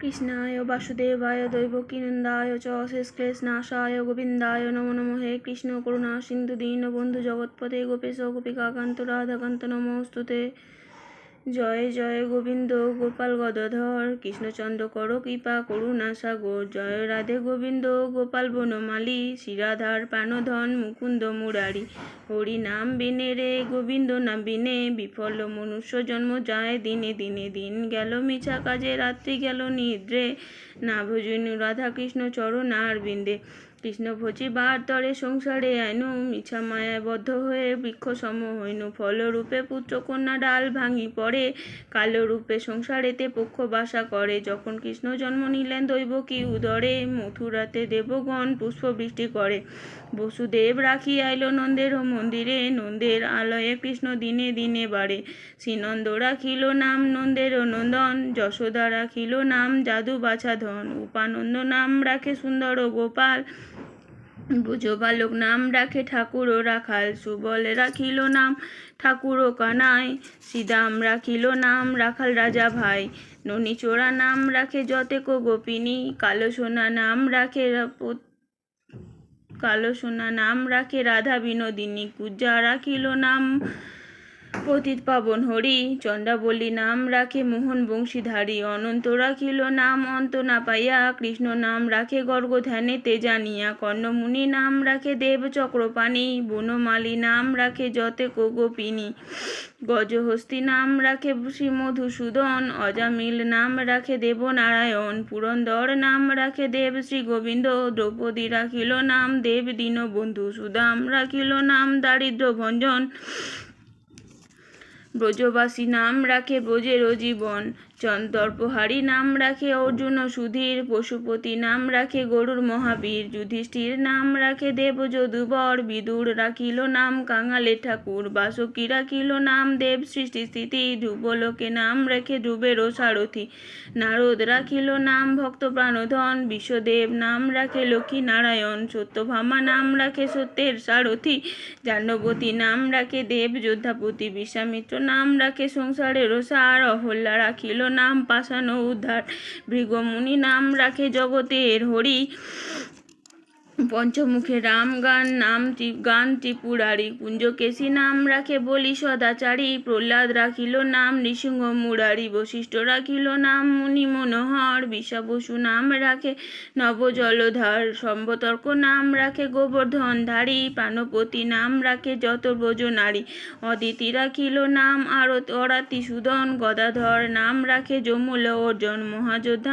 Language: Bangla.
কৃষ্ণায় বাসুদেবায় দৈবকীনন্দায় চ কৃষ্ণাশায় গোবিন্দায় নমো নম। হে কৃষ্ণ, করুণা, সিন্ধু, দীন, বন্ধু জগৎপতে গোপেশ, গোপিকাকান্ত, রাধাকান্ত নমস্তুতে জয় জয় গোবিন্দ, গোপাল গদাধর, কৃষ্ণচন্দ্র কর কৃপা, করুণা সাগর। জয় রাধে গোবিন্দ, গোপাল বনমালী শিরাধার প্রাণধন মুকুন্দ মুরারি। হরি নাম বিনে রে, গোবিন্দ নাম বিনে। বিফল মনুষ্য জন্ম যায় দিনে দিনে দিন। গেল মিছা কাজে, রাত্রি গেল নিদ্রে। না ভজনু রাধা কৃষ্ণ চরণ আর বিন্দে। কৃষ্ণ ভজি বার তরে সংসারে আইনু মিছা মায়ায় বদ্ধ হয়ে বৃক্ষ সম হইনু। ফলরূপে পুত্র কন্যা ডাল ভাঙি পড়ে কালো রূপে সংসারেতে পক্ষ বাসা করে। যখন কৃষ্ণ জন্ম নিলেন দৈব কি উদরে, মথুরাতে দেবগণ পুষ্প বৃষ্টি করে। বসুদেব রাখি আইল নন্দের মন্দিরে, নন্দের আলয়ে কৃষ্ণ দিনে দিনে বাড়ে। শ্রীনন্দ রাখিল নাম নন্দের নন্দন, যশোদা রাখিল নাম জাদু বাছা ধন। উপানন্দ নাম রাখে সুন্দর গোপাল বুঝ বালক নাম রাখে ঠাকুরও রাখাল, সুবল রাখিল নাম ঠাকুরও কানাই সিদাম রাখিল নাম রাখাল রাজা ভাই, ননী চোরা নাম রাখে যতেক গোপিনী, কালো সোনা নাম রাখে কালো সোনা নাম রাখে রাধা বিনোদিনী কুজা রাখিল নাম পতিত পাবন হরি চন্দ্রাবলী নাম রাখে মোহন বংশীধারী, অনন্ত রাখিল নাম অন্ত না পাইয়া কৃষ্ণ নাম রাখে গর্গ ধ্যানে তেজানিয়া কর্ণমুনি নাম রাখে দেব চক্রপাণী, বনমালী নাম রাখে যতে গোপিনী গজহস্তি নাম রাখে শ্রী মধুসূদন অজামিল নাম রাখে দেবনারায়ণ পুরন্দর নাম রাখে দেব শ্রী গোবিন্দ, দ্রৌপদী রাখিল নাম দেব দীনবন্ধু, সুদাম রাখিল নাম দারিদ্র ভঞ্জন ব্রজবাসী নাম রাখে ব্রজের জীবন। দর্পহারী নাম রাখে অর্জুন সুধীর, পশুপতি নাম রাখে গরুর মহাবীর, যুধিষ্ঠির নাম রাখে দেব যদুবর বিদুর রাখিল নাম কাঙালে ঠাকুর, বাসকি রাখিল নাম দেব সৃষ্টি স্থিতি ধ্রুবলোকে নাম রেখে ধ্রুবেরও সারথি নারদ রাখিল নাম ভক্ত প্রাণধন, বিশ্বদেব নাম রাখে লক্ষ্মী নারায়ণ, সত্যভামা নাম রাখে সত্যের সারথি জাহ্নবতী নাম রাখে দেব যোদ্ধাপতি, বিশ্বামিত্র নাম রাখে সংসারের সার অহল্যা রাখিল নাম পাশানো উদ্ধার ভৃগমুনি নাম রাখে জগতের হরি। পঞ্চমুখে রাম গান, নাম গান ত্রিপুরারি কুঞ্জকেশী নাম রাখে বলি সদাচারী। প্রহ্লাদ রাখিল নাম, নৃসিংহ মুরারি বশিষ্ঠ রাখিল নাম, মুনি মনোহর বিষাবসু নাম রাখে নবজলধার, সম্বতর্ক নাম রাখে গোবর্ধনধারী, প্রাণপতি নাম রাখে যত নারী অদিতি রাখিল নাম, আরত অরাতি সুদন গদাধর নাম রাখে যমুল অর্জন মহাযোদ্ধা।